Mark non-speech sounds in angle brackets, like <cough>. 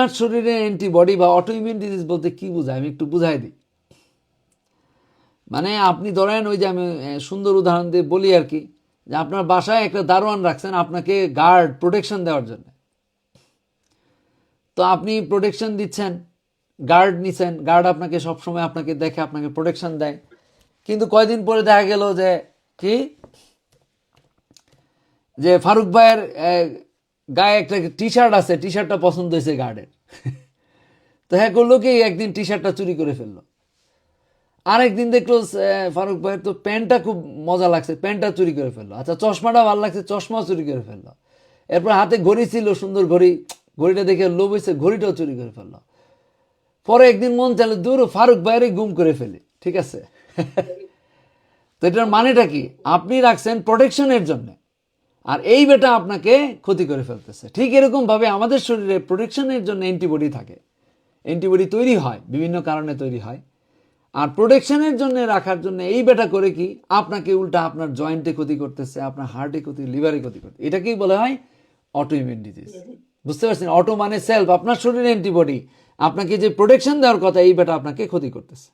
আপনার শরীরে অ্যান্টিবডি বা অটোইমিউন ডিজিজ বলতে কি বোঝায়? আমি একটু বুঝাই দিই। মানে আপনি ধরেন ওই যে আমি সুন্দর উদাহরণ দিয়ে বলি আর কি, যে আপনার বাসায় একটা দারোয়ান রাখছেন আপনাকে গার্ড প্রোটেকশন দেওয়ার জন্য। তো আপনি প্রোটেকশন দিচ্ছেন গার্ড নিছেন গার্ড আপনাকে সবসময় আপনাকে দেখে, আপনাকে প্রোটেকশন দেয়। কিন্তু কয়দিন পরে দেখা গেল যে কি? যে ফারুক ভাইয়ের গায়ে একটা টি শার্ট আছে টি শার্টটা পছন্দ হয়েছে গার্ডের তো হ্যাঁ করল কি, একদিন টি শার্টটা চুরি করে ফেলল। আরেকদিন দেখল ফারুক ভাইয়ের তো প্যান্টটা খুব মজা লাগছে, প্যান্টটা চুরি করে ফেলল। আচ্ছা চশমাটা ভালো লাগছে, চশমাও চুরি করে ফেলল। এরপর হাতে ঘড়ি ছিল, সুন্দর ঘড়ি, ঘড়িটা দেখে লোভ হয়েছে, ঘড়িটাও চুরি করে ফেলল। পরে একদিন মন চাইলে, দূর, ফারুক ভাইয়েরই গুম করে ফেলি। ঠিক আছে? <laughs> তো এটার মানেটা কি? আপনি রাখছেন প্রোটেকশনের জন্য। আর এই বেটা আপনাকে ক্ষতি করে ফেলতেছে। ঠিক এরকম ভাবে আমাদের শরীরে প্রোটেকশনের জন্য অ্যান্টিবডি থাকে। অ্যান্টিবডি তৈরি হয়, বিভিন্ন কারণে তৈরি হয়। আর প্রোটেকশনের জন্য রাখার জন্য এই বেটা করে কি? আপনাকে উল্টা আপনার জয়েন্টে ক্ষতি করতেছে, আপনার হার্টে ক্ষতি লিভারে ক্ষতি করতে এটাকেই বলা হয় অটোইমিউন ডিজিজ বুঝতে পারছেন? অটো মানে সেলফ আপনার শরীরে অ্যান্টিবডি আপনাকে যে প্রোটেকশন দেওয়ার কথা, এই বেটা আপনাকে ক্ষতি করতেছে।